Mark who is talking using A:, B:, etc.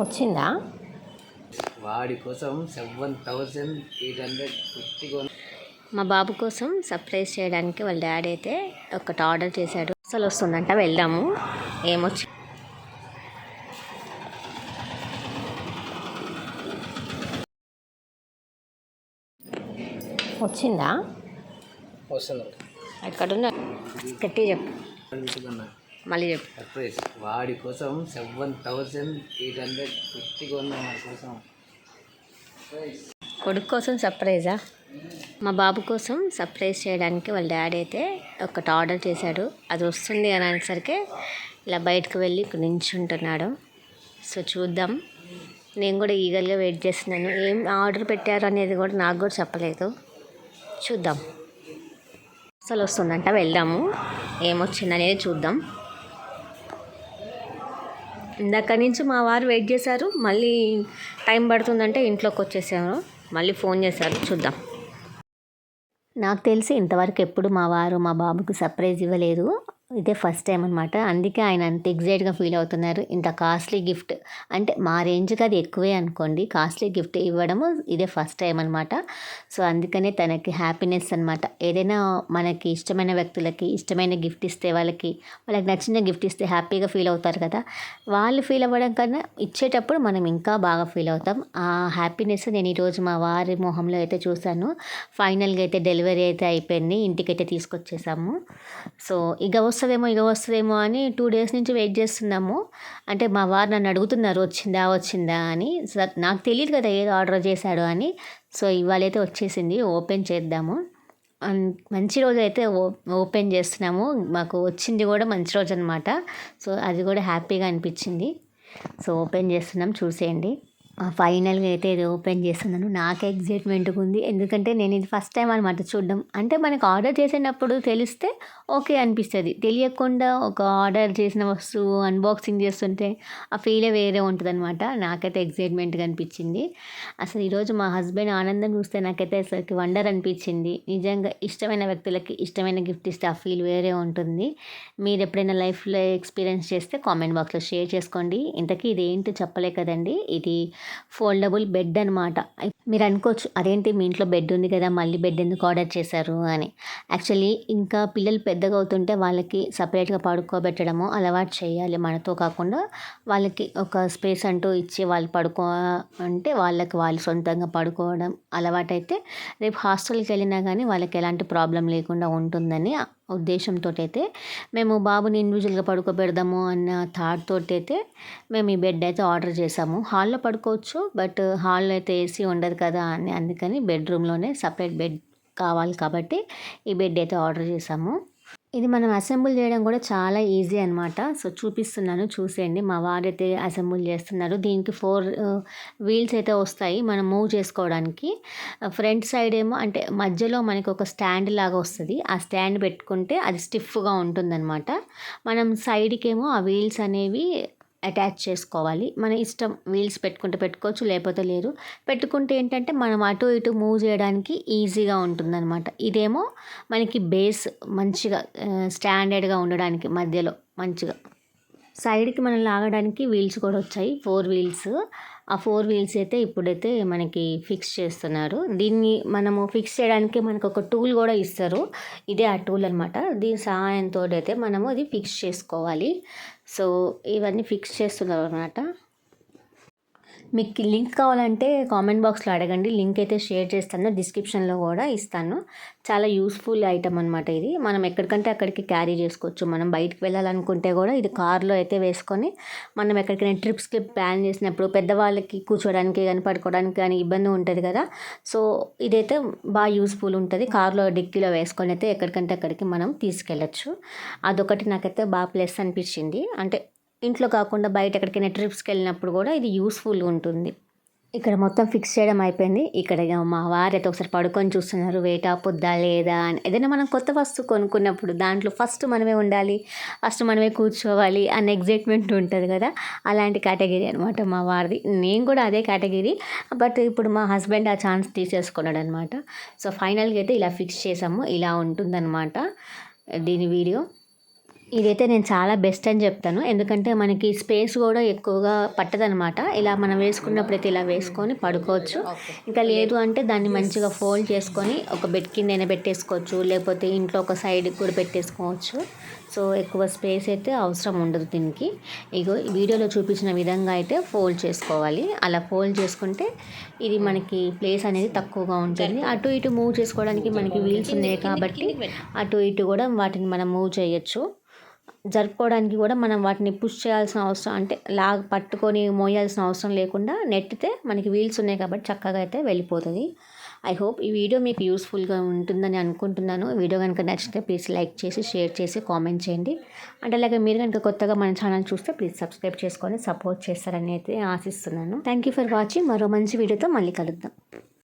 A: వచ్చిందా?
B: వాడి కోసం seven thousand eight hundred fifty
A: మా బాబు కోసం సర్ప్రైజ్ చేయడానికి వాళ్ళ డాడీ అయితే ఒకటి ఆర్డర్ చేశాడు. అసలు వస్తుందంట వెళ్దాము. ఏమొచ్చి వచ్చిందా?
B: వస్తున్నారు
A: ఎక్కడున్నా గట్టి చెప్పు. మళ్ళీ చెప్పు.
B: సర్ప్రైజ్. వాడి కోసం seven thousand eight hundred fifty కొన్నాం వాడి కోసం.
A: కొడుకు కోసం సర్ప్రైజా? మా బాబు కోసం సర్ప్రైజ్ చేయడానికి వాళ్ళ డాడీ అయితే ఒకటి ఆర్డర్ చేశాడు. అది వస్తుంది అని అనేసరికి ఇలా బయటకు వెళ్ళి ఇక్కడ నించుంటున్నాడు. సో చూద్దాం. నేను కూడా ఈగర్గా వెయిట్ చేస్తున్నాను. ఏం ఆర్డర్ పెట్టారు అనేది కూడా నాకు కూడా చెప్పలేదు. చూద్దాం. అసలు వస్తుందంట వెళ్దాము. ఏమొచ్చిందనేది చూద్దాం. ఇందాక నుంచి మా వారు వెయిట్ చేశారు. మళ్ళీ టైం పడుతుందంటే ఇంట్లోకి వచ్చేసారు. మళ్ళీ ఫోన్ చేశారు. చూద్దాం. నాకు తెలిసి ఇంతవరకు ఎప్పుడు మా వారు మా బాబుకు సర్ప్రైజ్ ఇవ్వలేదు. ఇదే ఫస్ట్ టైం అనమాట అందుకే ఆయన అంత ఎగ్జైట్గా ఫీల్ అవుతున్నారు. ఇంత కాస్ట్లీ గిఫ్ట్. అంటే మా రేంజ్కి అది ఎక్కువే అనుకోండి. కాస్ట్లీ గిఫ్ట్ ఇవ్వడము ఇదే ఫస్ట్ టైం అనమాట సో అందుకనే తనకి హ్యాపీనెస్ అనమాట ఏదైనా మనకి ఇష్టమైన వ్యక్తులకి ఇష్టమైన గిఫ్ట్ ఇస్తే వాళ్ళకి వాళ్ళకి నచ్చిన గిఫ్ట్ ఇస్తే హ్యాపీగా ఫీల్ అవుతారు కదా. వాళ్ళు ఫీల్ అవ్వడం కన్నా ఇచ్చేటప్పుడు మనం ఇంకా బాగా ఫీల్ అవుతాం. ఆ హ్యాపీనెస్ నేను ఈరోజు మా వారి మొహంలో అయితే చూశాను. ఫైనల్గా అయితే డెలివరీ అయితే అయిపోయింది. ఇంటికైతే తీసుకొచ్చేసాము. సో ఇక వస్తుందేమో ఇక వస్తుందేమో అని టూ డేస్ నుంచి వెయిట్ చేస్తున్నాము. అంటే మా వారు నన్ను అడుగుతున్నారు వచ్చిందా వచ్చిందా అని. నాకు తెలియదు కదా ఏదో ఆర్డర్ చేశాడు అని. సో ఇవాళైతే వచ్చేసింది ఓపెన్ చేద్దాము. మంచి రోజు అయితే ఓ ఓపెన్ చేస్తున్నాము. మాకు వచ్చింది కూడా మంచి రోజు అనమాట సో అది కూడా హ్యాపీగా అనిపించింది. సో ఓపెన్ చేస్తున్నాం చూసేయండి. ఫైనల్గా అయితే ఇది ఓపెన్ చేస్తున్నాను. నాకు ఎగ్జైట్మెంట్గా ఉంది. ఎందుకంటే నేను ఇది ఫస్ట్ టైం అనమాట చూడడం. అంటే మనకు ఆర్డర్ చేసినప్పుడు తెలిస్తే ఓకే అనిపిస్తుంది. తెలియకుండా ఒక ఆర్డర్ చేసిన వస్తువు అన్బాక్సింగ్ చేస్తుంటే ఆ ఫీలే వేరే ఉంటుంది అనమాట నాకైతే ఎగ్జైట్మెంట్గా అనిపించింది. అసలు ఈరోజు మా హస్బెండ్ ఆనందం చూస్తే నాకైతే అసలు వండర్ అనిపించింది. నిజంగా ఇష్టమైన వ్యక్తులకి ఇష్టమైన గిఫ్ట్ ఇస్తే ఆ ఫీల్ వేరే ఉంటుంది. మీరు ఎప్పుడైనా లైఫ్లో ఎక్స్పీరియన్స్ చేస్తే కామెంట్ బాక్స్లో షేర్ చేసుకోండి. ఇంతకీ ఇది ఏంటో చెప్పలే కదండి ఇది ఫోల్డబుల్ బెడ్ అనమాట మీరు అనుకోవచ్చు అదేంటి మీ ఇంట్లో బెడ్ ఉంది కదా మళ్ళీ బెడ్ ఎందుకు ఆర్డర్ చేశారు? అని. యాక్చువల్లీ ఇంకా పిల్లలు పెద్దగా అవుతుంటే వాళ్ళకి సపరేట్గా పడుకోబెట్టడము అలవాటు చేయాలి. మనతో కాకుండా వాళ్ళకి ఒక స్పేస్ అంటూ ఇచ్చి వాళ్ళు పడుకో అంటే వాళ్ళకి వాళ్ళు సొంతంగా పడుకోవడం అలవాటైతే రేపు హాస్టల్కి వెళ్ళినా కానీ వాళ్ళకి ఎలాంటి ప్రాబ్లం లేకుండా ఉంటుందని ఉద్దేశంతో అయితే మేము బాబుని ఇండివిజువల్గా పడుకోబెడదాము అన్న థాట్ తోటి అయితే మేము ఈ బెడ్ అయితే ఆర్డర్ చేసాము. హాల్లో పడుకోవచ్చు బట్ హాల్లో అయితే ఏసీ ఉండదు కదా అని అందుకని బెడ్రూమ్లోనే సపరేట్ బెడ్ కావాలి కాబట్టి ఈ బెడ్ అయితే ఆర్డర్ చేసాము. ఇది మనం అసెంబుల్ చేయడం కూడా చాలా ఈజీ అనమాట సో చూపిస్తున్నాను చూసేయండి. మా వారైతే అసెంబుల్ చేస్తున్నారు. దీనికి ఫోర్ వీల్స్ అయితే వస్తాయి మనం మూవ్ చేసుకోవడానికి. ఫ్రంట్ సైడ్ ఏమో అంటే మధ్యలో మనకి ఒక స్టాండ్ లాగా వస్తుంది. ఆ స్టాండ్ పెట్టుకుంటే అది స్టిఫ్గా ఉంటుందన్నమాట. మనం సైడ్కి ఏమో ఆ వీల్స్ అనేవి అటాచ్ చేసుకోవాలి. మన ఇష్టం వీల్స్ పెట్టుకుంటే పెట్టుకోవచ్చు లేకపోతే లేదు. పెట్టుకుంటే ఏంటంటే మనం అటు ఇటు మూవ్ చేయడానికి ఈజీగా ఉంటుందన్నమాట. ఇదేమో మనకి బేస్ మంచిగా స్టాండర్డ్గా ఉండడానికి మధ్యలో మంచిగా. సైడ్కి మనం లాగడానికి వీల్స్ కూడా వచ్చాయి. Four wheels. ఆ ఫోర్ వీల్స్ అయితే ఇప్పుడైతే మనకి ఫిక్స్ చేస్తున్నారు. దీన్ని మనము ఫిక్స్ చేయడానికి మనకు ఒక టూల్ కూడా ఇస్తారు. ఇదే ఆ టూల్ అనమాట దీని సహాయంతో అయితే మనము ఇది ఫిక్స్ చేసుకోవాలి. సో ఇవన్నీ ఫిక్స్ చేస్తున్నారు అనమాట మీకు లింక్ కావాలంటే కామెంట్ బాక్స్లో అడగండి. లింక్ అయితే షేర్ చేస్తాను. డిస్క్రిప్షన్లో కూడా ఇస్తాను. చాలా యూస్ఫుల్ ఐటమ్ అనమాట ఇది. మనం ఎక్కడికంటే అక్కడికి క్యారీ చేసుకోవచ్చు. మనం బయటికి వెళ్ళాలనుకుంటే కూడా ఇది కార్లో అయితే వేసుకొని మనం ఎక్కడికైనా ట్రిప్స్కి ప్లాన్ చేసినప్పుడు పెద్దవాళ్ళకి కూర్చోడానికి కానీ పడుకోవడానికి కానీ ఇబ్బంది ఉంటుంది కదా. సో ఇదైతే బాగా యూస్ఫుల్ ఉంటుంది. కార్లో డిక్కీలో వేసుకొని అయితే ఎక్కడికంటే అక్కడికి మనం తీసుకెళ్ళచ్చు. అదొకటి నాకైతే బాగా ప్లస్ అనిపించింది. అంటే ఇంట్లో కాకుండా బయట ఎక్కడికైనా ట్రిప్స్కి వెళ్ళినప్పుడు కూడా ఇది యూస్ఫుల్ ఉంటుంది. ఇక్కడ మొత్తం ఫిక్స్ చేయడం అయిపోయింది. ఇక్కడ మా వారు అయితే ఒకసారి పడుకొని చూస్తున్నారు. వేట పొద్దా లేదా అని. ఏదైనా మనం కొత్త వస్తువు కొనుక్కున్నప్పుడు దాంట్లో ఫస్ట్ మనమే ఉండాలి ఫస్ట్ మనమే కూర్చోవాలి అన్న ఎగ్జైట్మెంట్ ఉంటుంది కదా. అలాంటి కేటగిరీ అనమాట మా వారిది. నేను కూడా అదే కేటగిరీ. బట్ ఇప్పుడు మా హస్బెండ్ ఆ ఛాన్స్ తీసేసుకున్నాడు అనమాట సో ఫైనల్గా అయితే ఇలా ఫిక్స్ చేసాము. ఇలా ఉంటుందన్నమాట దీని వీడియో. ఇదైతే నేను చాలా బెస్ట్ అని చెప్తాను. ఎందుకంటే మనకి స్పేస్ కూడా ఎక్కువగా పట్టదనమాట ఇలా మనం వేసుకున్నప్పుడైతే ఇలా వేసుకొని పడుకోవచ్చు. ఇంకా లేదు అంటే దాన్ని మంచిగా ఫోల్డ్ చేసుకొని ఒక బెడ్ కింద పెట్టేసుకోవచ్చు. లేకపోతే ఇంట్లో ఒక సైడ్కి కూడా పెట్టేసుకోవచ్చు. సో ఎక్కువ స్పేస్ అయితే అవసరం ఉండదు దీనికి. ఇగో ఈ వీడియోలో చూపించిన విధంగా అయితే ఫోల్డ్ చేసుకోవాలి. అలా ఫోల్డ్ చేసుకుంటే ఇది మనకి ప్లేస్ అనేది తక్కువగా ఉంటుంది. అటు ఇటు మూవ్ చేసుకోవడానికి మనకి వీల్స్ ఉన్నాయి కాబట్టి అటు ఇటు కూడా వాటిని మనం మూవ్ చేయొచ్చు. జరుపుకోవడానికి కూడా మనం వాటిని పుష్ చేయాల్సిన అవసరం అంటే లాగ్ పట్టుకొని మోయాల్సిన అవసరం లేకుండా నెట్టితే మనకి వీల్స్ ఉన్నాయి కాబట్టి చక్కగా అయితే వెళ్ళిపోతుంది. ఐ హోప్ ఈ వీడియో మీకు యూస్ఫుల్గా ఉంటుందని అనుకుంటున్నాను. వీడియో కనుక నచ్చితే ప్లీజ్ లైక్ చేసి షేర్ చేసి కామెంట్ చేయండి. అంటే అలాగే మీరు కనుక కొత్తగా మన ఛానల్ చూస్తే ప్లీజ్ సబ్స్క్రైబ్ చేసుకొని సపోర్ట్ చేస్తారని అయితే ఆశిస్తున్నాను. థ్యాంక్ యూ ఫర్ వాచింగ్ మరో మంచి వీడియోతో మళ్ళీ కలుద్దాం.